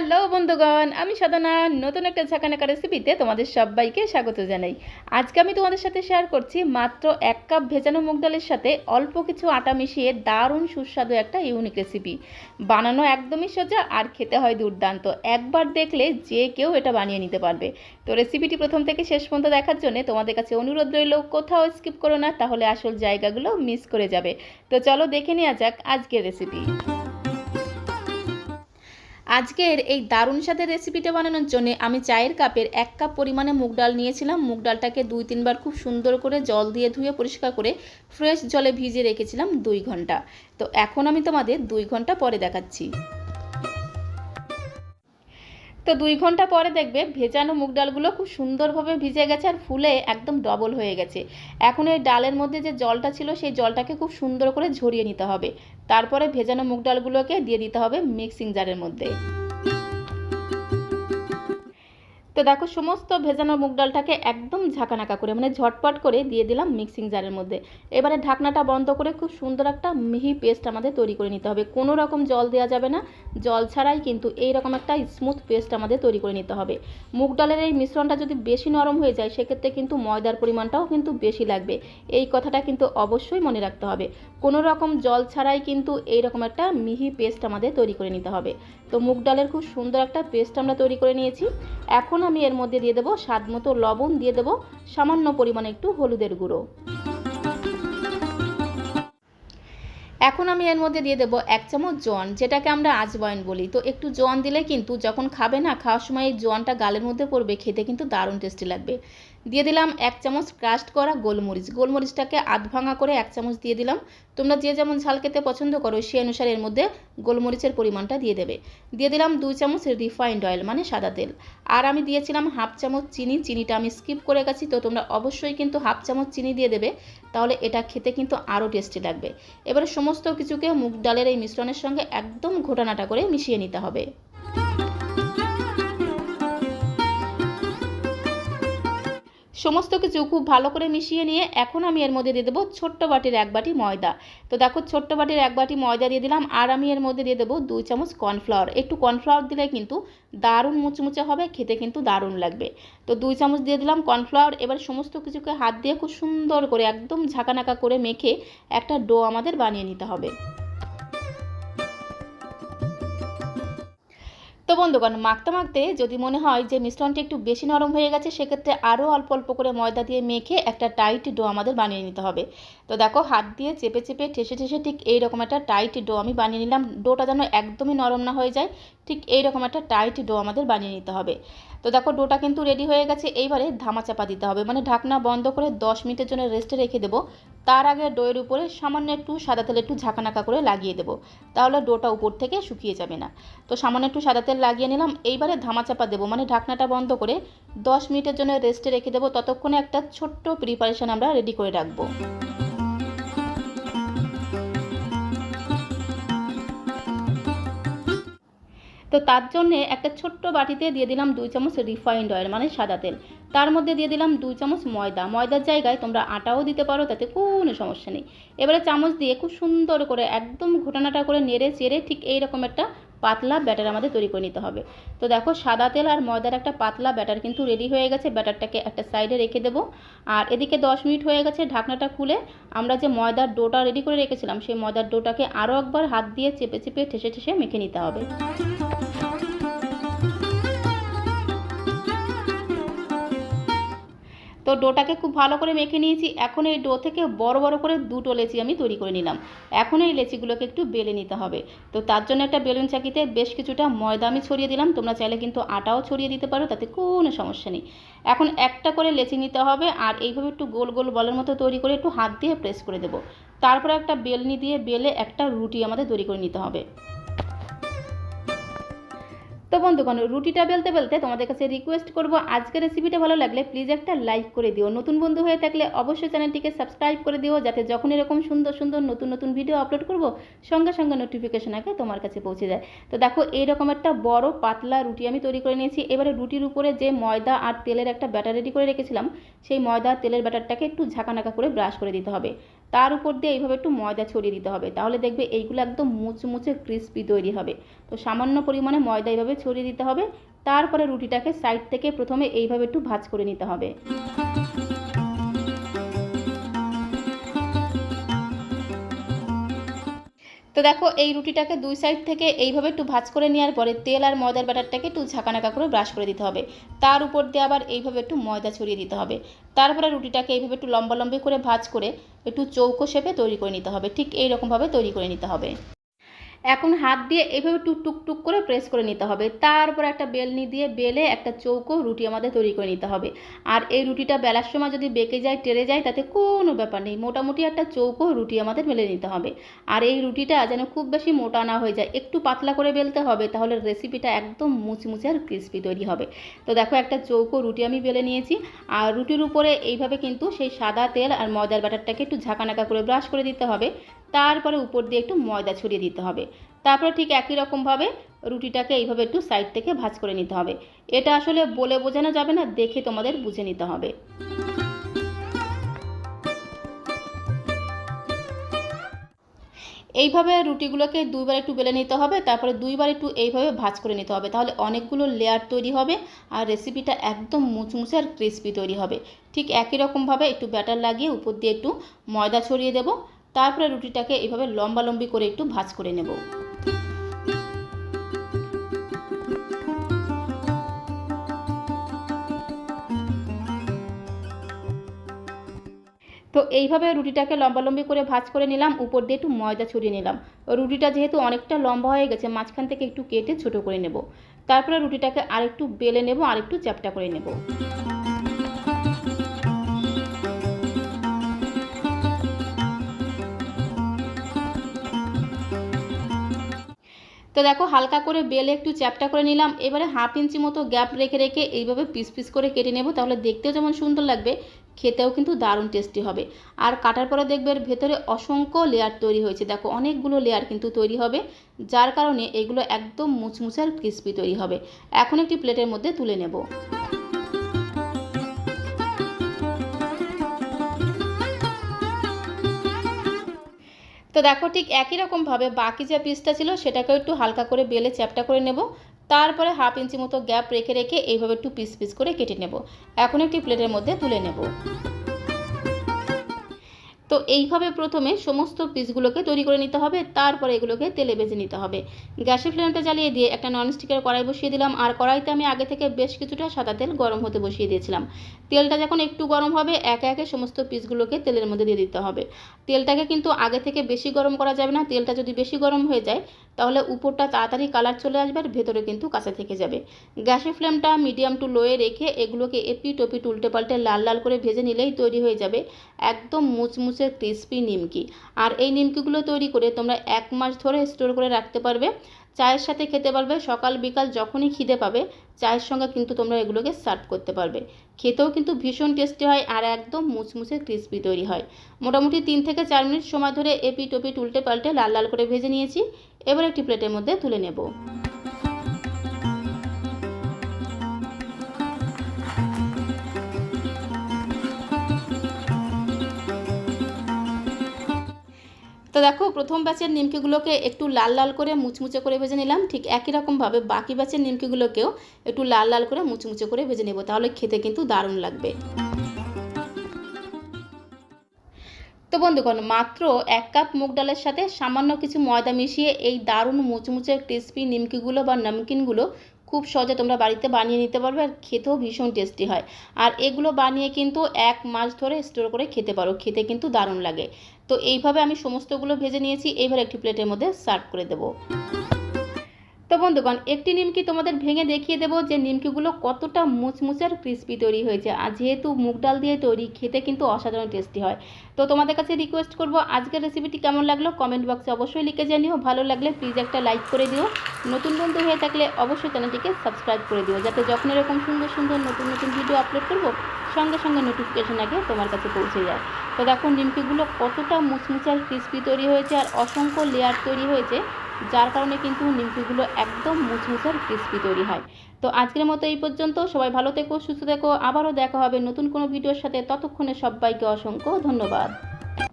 Hello বন্ধুগণ, আমি সাধনা, নতুন একটা ঝাঁকানাকা রেসিপিতে তোমাদের সবাইকে স্বাগত জানাই। আজকে আমি তোমাদের সাথে শেয়ার করছি মাত্র এক কাপ ভেজানো মুগ ডালের সাথে অল্প কিছু আটা মিশিয়ে দারুণ সুস্বাদু একটা ইউনিক রেসিপি বানানো একদমই সোজা আর খেতে হয় দুর্দান্ত। একবার দেখলে যে কেউ এটা বানিয়ে নিতে পারবে। তো রেসিপিটি প্রথম থেকে শেষ পর্যন্ত দেখার জন্য তোমাদের কাছে অনুরোধ রইল, কোথাও স্কিপ করো না, তাহলে আসল জায়গাগুলো মিস করে যাবে। তো চলো দেখে নেওয়া যাক আজকের রেসিপি আজকের এই দারুণ স্বাদের রেসিপিটা বানানোর জন্য আমি চায়ের কাপের এক কাপ পরিমাণে মুগ ডাল নিয়েছিলাম। মুগ ডালটাকে দুই, তিনবার খুব সুন্দর করে জল দিয়ে ধুয়ে পরিষ্কার করে ফ্রেশ জলে ভিজিয়ে রেখেছিলাম দুই ঘণ্টা। তো এখন আমি তোমাদের দুই ঘণ্টা পরে দেখাচ্ছি। তো দুই ঘণ্টা পরে দেখবে ভেজানো মুগ ডালগুলো খুব সুন্দরভাবে ভিজে গেছে আর ফুলে একদম ডবল হয়ে গেছে। এখন এই ডালের মধ্যে যে জলটা ছিল সেই জলটাকে খুব সুন্দর করে ঝরিয়ে নিতে হবে। তারপরে ভেজানো মুগ ডালগুলোকে দিয়ে দিতে হবে মিক্সিং জারের মধ্যে। তো দেখো, সমস্ত ভেজানো মুগ ডালটাকে একদম ঝাঁকানাকা করে মানে ঝটপট করে দিয়ে দিলাম মিক্সিং জারের মধ্যে। এবারে ঢাকনাটা বন্ধ করে খুব সুন্দর একটা মিহি পেস্ট আমাদের তৈরি করে নিতে হবে। কোনো রকম জল দেওয়া যাবে না, জল ছাড়াই কিন্তু এই রকম একটা স্মুথ পেস্ট আমাদের তৈরি করে নিতে হবে। মুগ ডালের এই মিশ্রণটা যদি বেশি নরম হয়ে যায়, সেক্ষেত্রে কিন্তু ময়দার পরিমাণটাও কিন্তু বেশি লাগবে। এই কথাটা কিন্তু অবশ্যই মনে রাখতে হবে। কোনো রকম জল ছাড়াই কিন্তু এই রকম একটা মিহি পেস্ট আমাদের তৈরি করে নিতে হবে। তো মুগ ডালের খুব সুন্দর একটা পেস্ট আমরা তৈরি করে নিয়েছি। এখন আমি এর মধ্যে দিয়ে দেবো স্বাদ মতো লবণ, দিয়ে দেবো সামান্য পরিমাণে একটু হলুদের গুঁড়ো। এখন আমি এর মধ্যে দিয়ে দেবো এক চামচ জোয়ান, যেটাকে আমরা আজওয়াইন বলি। তো একটু জোয়ান দিলে কিন্তু যখন খাবে না, খাওয়ার সময় এই জোয়ানটা গালের মধ্যে পড়বে, খেতে কিন্তু দারুণ টেস্টি লাগবে। দিয়ে দিলাম এক চামচ ক্রাস্ট করা গোলমরিচ। গোলমরিচটাকে আধ ভাঙা করে এক চামচ দিয়ে দিলাম। তোমরা যে যেমন ঝাল খেতে পছন্দ করো সেই অনুসারে এর মধ্যে গোলমরিচের পরিমাণটা দিয়ে দেবে। দিয়ে দিলাম দুই চামচ রিফাইন্ড অয়েল মানে সাদা তেল। আর আমি দিয়েছিলাম হাফ চামচ চিনি। চিনিটা আমি স্কিপ করে গেছি, তো তোমরা অবশ্যই কিন্তু হাফ চামচ চিনি দিয়ে দেবে। তাহলে এটা খেতে কিন্তু আরও টেস্টি লাগবে। এবারে সমস্ত কিছুকে মুগ ডালের এই মিশ্রণের সঙ্গে একদম ঘোটানাটা করে মিশিয়ে নিতে হবে। সমস্ত কিছু খুব ভালো করে মিশিয়ে নিয়ে এখন আমি এর মধ্যে দিয়ে দেবো ছোট্ট বাটির এক বাটি ময়দা। তো দেখো ছোট্ট বাটির এক বাটি ময়দা দিয়ে দিলাম আর আমি এর মধ্যে দিয়ে দেবো দুই চামচ কর্নফ্লাওয়ার। একটু কর্নফ্লাওয়ার দিলে কিন্তু দারুণ মুচমুচে হবে, খেতে কিন্তু দারুণ লাগবে। তো দুই চামচ দিয়ে দিলাম কর্নফ্লাওয়ার। এবার সমস্ত কিছুকে হাত দিয়ে খুব সুন্দর করে একদম ঝাঁকানাকা করে মেখে একটা ডো আমাদের বানিয়ে নিতে হবে। তো বন্ধুগণ, মাখতে মাখতে যদি মনে হয় যে মিশ্রণটি একটু বেশি নরম হয়ে গেছে, সেক্ষেত্রে আরও অল্প অল্প করে ময়দা দিয়ে মেখে একটা টাইট ডো আমাদের বানিয়ে নিতে হবে। তো দেখো, হাত দিয়ে চেপে চেপে ঠেসে ঠেসে ঠিক এইরকম একটা টাইট ডো আমি বানিয়ে নিলাম। ডোটা যেন একদমই নরম না হয়ে যায় ঠিক এই রকম একটা টাইট ডো আমাদের বানিয়ে নিতে হবে। তো দেখো ডোটা কিন্তু রেডি হয়ে গেছে, এইবারে ধামা চাপা দিতে হবে। মানে ঢাকনা বন্ধ করে দশ মিনিটের জন্য রেস্টে রেখে দেবো। তার আগে ডোয়ের উপরে সামান্য একটু সাদা তেল একটু ঝাঁকানাকা করে লাগিয়ে দেবো। তাহলে ডোটা উপর থেকে শুকিয়ে যাবে না। তো সামান্য একটু সাদা তেল লাগিয়ে নিলাম, এইবারে ধামা চাপা দেবো। মানে ঢাকনাটা বন্ধ করে দশ মিনিটের জন্য রেস্টে রেখে দেবো। ততক্ষণে একটা ছোট্ট প্রিপারেশন আমরা রেডি করে রাখব। তো তার জন্যে একটা ছোট্ট বাটিতে দিয়ে দিলাম দুই চামচ রিফাইন্ড অয়েল মানে সাদা তেল। তার মধ্যে দিয়ে দিলাম দুই চামচ ময়দা। ময়দার জায়গায় তোমরা আটাও দিতে পারো, তাতে কোনো সমস্যা নেই। এবারে চামচ দিয়ে খুব সুন্দর করে একদম ঘটনাটা করে নেড়ে চেড়ে ঠিক এইরকম একটা পাতলা ব্যাটার আমাদের তৈরি করে নিতে হবে। তো দেখো, সাদা তেল আর ময়দার একটা পাতলা ব্যাটার কিন্তু রেডি হয়ে গেছে। ব্যাটারটাকে একটা সাইডে রেখে দেব। আর এদিকে দশ মিনিট হয়ে গেছে ঢাকনাটা খুলে। আমরা যে ময়দার ডোটা রেডি করে রেখেছিলাম, সেই ময়দার ডোটাকে আরও একবার হাত দিয়ে চেপে চেপে ঠেসে ঠেসে মেখে নিতে হবে। তো ডোটাকে খুব ভালো করে মেখে নিয়েছি। এখন এই ডো থেকে বড় বড় করে দুটো লেচি আমি তৈরি করে নিলাম। এখন এই লেচিগুলোকে একটু বেলে নিতে হবে। তো তার জন্য একটা বেলুন চাকিতে বেশ কিছুটা ময়দা আমি ছড়িয়ে দিলাম। তোমরা চাইলে কিন্তু আটাও ছড়িয়ে দিতে পারো, তাতে কোনো সমস্যা নেই। এখন একটা করে লেচি নিতে হবে আর এইভাবে একটু গোল গোল বলের মতো তৈরি করে একটু হাত দিয়ে প্রেস করে দেবো। তারপরে একটা বেলনি দিয়ে বেলে একটা রুটি আমাদের তৈরি করে নিতে হবে। তো বন্ধুগণ, রুটিটা বেলতে বেলতে তোমাদের কাছে রিকোয়েস্ট করব। আজকের রেসিপিটা ভালো লাগলে প্লিজ একটা লাইক করে দিও। নতুন বন্ধু হয়ে থাকলে অবশ্যই চ্যানেলটিকে সাবস্ক্রাইব করে দিও, যাতে যখন এরকম সুন্দর সুন্দর নতুন নতুন ভিডিও আপলোড করব, সঙ্গে সঙ্গে নোটিফিকেশন আগে তোমার কাছে পৌঁছে যায়। তো দেখো, এইরকম একটা বড় পাতলা রুটি আমি তৈরি করে নিয়েছি। এবারে রুটির উপরে যে ময়দা আর তেলের একটা ব্যাটার রেডি করে রেখেছিলাম, সেই ময়দা তেলের ব্যাটারটাকে একটু ঝাঁকানাকা করে ব্রাশ করে দিতে হবে। তার উপর দিয়ে এইভাবে একটু ময়দা ছড়িয়ে দিতে হবে। তাহলে দেখবে এইগুলো একদম মুচমুচে ক্রিস্পি তৈরি হবে। তো সামান্য পরিমাণে ময়দা এইভাবে ছড়িয়ে দিতে হবে। তারপরে রুটিটাকে সাইড থেকে প্রথমে এইভাবে একটু ভাজ করে নিতে হবে। তো দেখো, এই রুটিটাকে দুই সাইড থেকে এইভাবে একটু ভাজ করে নেওয়ার পরে তেল আর ময়দার ব্যাটারটাকে একটু ঝাঁকানাকা করে ব্রাশ করে দিতে হবে। তার উপর দিয়ে আবার এইভাবে একটু ময়দা ছড়িয়ে দিতে হবে। তারপরে রুটিটাকে এইভাবে একটু লম্বা লম্বি করে ভাজ করে একটু চৌকো শেপে তৈরি করে নিতে হবে। ঠিক এইরকমভাবে তৈরি করে নিতে হবে। এখন হাত দিয়ে এইভাবে টুক টুক টুক করে প্রেস করে নিতে হবে। তারপর একটা বেলনি দিয়ে বেলে একটা চৌকো রুটি আমাদের তৈরি করে নিতে হবে। আর এই রুটিটা বেলার সময় যদি বেঁকে যায়, টেরে যায়, তাতে কোনো ব্যাপার নেই। মোটামুটি একটা চৌকো রুটি আমাদের বেলে নিতে হবে। আর এই রুটিটা যেন খুব বেশি মোটা না হয়ে যায়, একটু পাতলা করে বেলতে হবে, তাহলে রেসিপিটা একদম মুচমুচে আর ক্রিস্পি তৈরি হবে। তো দেখো, একটা চৌকো রুটি আমি বেলে নিয়েছি। আর রুটির উপরে এইভাবে কিন্তু সেই সাদা তেল আর ময়দার ব্যাটারটাকে একটু ঝাঁকানাকা করে ব্রাশ করে দিতে হবে। তারপরে উপর দিয়ে একটু ময়দা ছড়িয়ে দিতে হবে। তারপরে ঠিক একই রকমভাবে রুটিটাকে এইভাবে একটু সাইড থেকে ভাজ করে নিতে হবে। এটা আসলে বলে বোঝানো যাবে না, দেখে তোমাদের বুঝে নিতে হবে। এইভাবে রুটিগুলোকে দুইবার একটু বেলে নিতে হবে, তারপরে দুইবার একটু এইভাবে ভাজ করে নিতে হবে। তাহলে অনেকগুলো লেয়ার তৈরি হবে আর রেসিপিটা একদম মুচমুচে আর ক্রিস্পি তৈরি হবে। ঠিক একই রকমভাবে একটু ব্যাটার লাগিয়ে উপর দিয়ে একটু ময়দা ছড়িয়ে দেবো। তারপরে রুটিটাকে এইভাবে লম্বা লম্বি করে একটু ভাজ করে নেব। তো এইভাবে রুটিটাকে লম্বালম্বি করে ভাজ করে নিলাম, উপর দিয়ে একটু ময়দা ছড়িয়ে নিলাম। রুটিটা যেহেতু অনেকটা লম্বা হয়ে গেছে, মাঝখান থেকে একটু কেটে ছোট করে নেব। তারপরে রুটিটাকে আরেকটু বেলে নেব, আরেকটু চ্যাপটা করে নেব। তো দেখো, হালকা করে বেলে একটু চ্যাপটা করে নিলাম। এবারে হাফ ইঞ্চি মতো গ্যাপ রেখে রেখে এইভাবে পিস পিস করে কেটে নেব। তাহলে দেখতেও যেমন সুন্দর লাগবে, খেতেও কিন্তু দারুণ টেস্টি হবে। আর কাটার পরে দেখবে এর ভেতরে অসংখ্য লেয়ার তৈরি হয়েছে। দেখো, অনেকগুলো লেয়ার কিন্তু তৈরি হবে, যার কারণে এগুলো একদম মুচমুচার ক্রিসপি তৈরি হবে। এখন একটি প্লেটের মধ্যে তুলে নেব। তো দেখো ঠিক একই রকমভাবে বাকি যে পিসটা ছিল সেটাকেও একটু হালকা করে বেলে চ্যাপটা করে নেব। তারপরে হাফ ইঞ্চি মতো গ্যাপ রেখে রেখে এইভাবে একটু পিস পিস করে কেটে নেব। এখন একটি প্লেটের মধ্যে তুলে নেব। তো এইভাবে প্রথমে সমস্ত পিসগুলোকে তৈরি করে নিতে হবে, তারপরে এগুলোকে তেলে ভেজে নিতে হবে। গ্যাসের ফ্লেমটা জ্বালিয়ে দিয়ে একটা ননস্টিকের কড়াই বসিয়ে দিলাম। আর কড়াইতে আমি আগে থেকে বেশ কিছুটা সাদা তেল গরম হতে বসিয়ে দিয়েছিলাম। তেলটা যখন একটু গরম হবে, একে একে সমস্ত পিসগুলোকে তেলের মধ্যে দিয়ে দিতে হবে। তেলটাকে কিন্তু আগে থেকে বেশি গরম করা যাবে না। তেলটা যদি বেশি গরম হয়ে যায় তাহলে উপরটা তাড়াতাড়ি কালার চলে আসবে আর ভেতরে কিন্তু কাঁচা থেকে যাবে। গ্যাসের ফ্লেমটা মিডিয়াম টু লোয়ে রেখে এগুলোকে এপি টপি উল্টে পাল্টে লাল লাল করে ভেজে নিলেই তৈরি হয়ে যাবে একদম মুচমুচে ক্রিসপি নিমকি। আর এই নিমকিগুলো তৈরি করে তোমরা এক মাস ধরে স্টোর করে রাখতে পারবে। চায়ের সাথে খেতে পারবে, সকাল বিকাল যখনই খিদে পাবে, চায়ের সঙ্গে কিন্তু তোমরা এগুলোকে সার্ভ করতে পারবে। খেতেও কিন্তু ভীষণ টেস্টি হয় আর একদম মুচমুচে ক্রিসপি তৈরি হয়। মোটামুটি তিন থেকে চার মিনিট সময় ধরে এপি টপি উল্টে পাল্টে লাল লাল করে ভেজে নিয়েছি। এবার একটি প্লেটের মধ্যে তুলে নেব। তো দেখো, প্রথম ব্যাচের নিমকিগুলোকে একটু লাল লাল করে মুচমুচে করে ভেজে নিলাম। ঠিক একই রকমভাবে বাকি ব্যাচের নিমকিগুলোকেও একটু লাল লাল করে মুচমুচে করে ভেজে নেব, তাহলে খেতে কিন্তু দারুণ লাগবে। তো বন্ধুগণ, মাত্র এক কাপ মুগ ডালের সাথে সামান্য কিছু ময়দা মিশিয়ে এই দারুণ মুচমুচে ক্রিসপি নিমকিগুলো বা নমকিনগুলো খুব সহজে তোমরা বাড়িতে বানিয়ে নিতে পারবে আর খেতেও ভীষণ টেস্টি হয়। আর এগুলো বানিয়ে কিন্তু এক মাস ধরে স্টোর করে খেতে পারো, খেতে কিন্তু দারুণ লাগে। তো এইভাবে আমি সমস্তগুলো ভেজে নিয়েছি এইবার একটি প্লেটের মধ্যে সার্ভ করে দেবো। তো বন্ধুগণ, একটি নিমকি তোমাদের ভেঙে দেখিয়ে দেবো যে নিমকিগুলো কতটা মুচমুচে আর ক্রিস্পি তৈরি হয়েছে। আর যেহেতু মুগ ডাল দিয়ে তৈরি, খেতে কিন্তু অসাধারণ টেস্টি হয়। তো তোমাদের কাছে রিকোয়েস্ট করব, আজকের রেসিপিটি কেমন লাগল কমেন্ট বক্সে অবশ্যই লিখে জানিও। ভালো লাগলে প্লিজ একটা লাইক করে দিও। নতুন বন্ধু হয়ে থাকলে অবশ্যই চ্যানেলটিকে সাবস্ক্রাইব করে দিও, যাতে যখন এরকম সুন্দর সুন্দর নতুন নতুন ভিডিও আপলোড করব, সঙ্গে সঙ্গে নোটিফিকেশন আগে তোমার কাছে পৌঁছে যায়। তো দেখো, নিমকিগুলো কতটা মুচমুচে আর ক্রিস্পি তৈরি হয়েছে আর অসংখ্য লেয়ার তৈরি হয়েছে। যার কারণে কিন্তু নিমকিগুলো একদম মুচমুচার ক্রিস্পি তৈরি হয়। তো আজকের মতো এই পর্যন্ত, সবাই ভালো থেকো, সুস্থ থেকো, আবারও দেখা হবে নতুন কোনো ভিডিওর সাথে। ততক্ষণে সবাইকে অসংখ্য ধন্যবাদ।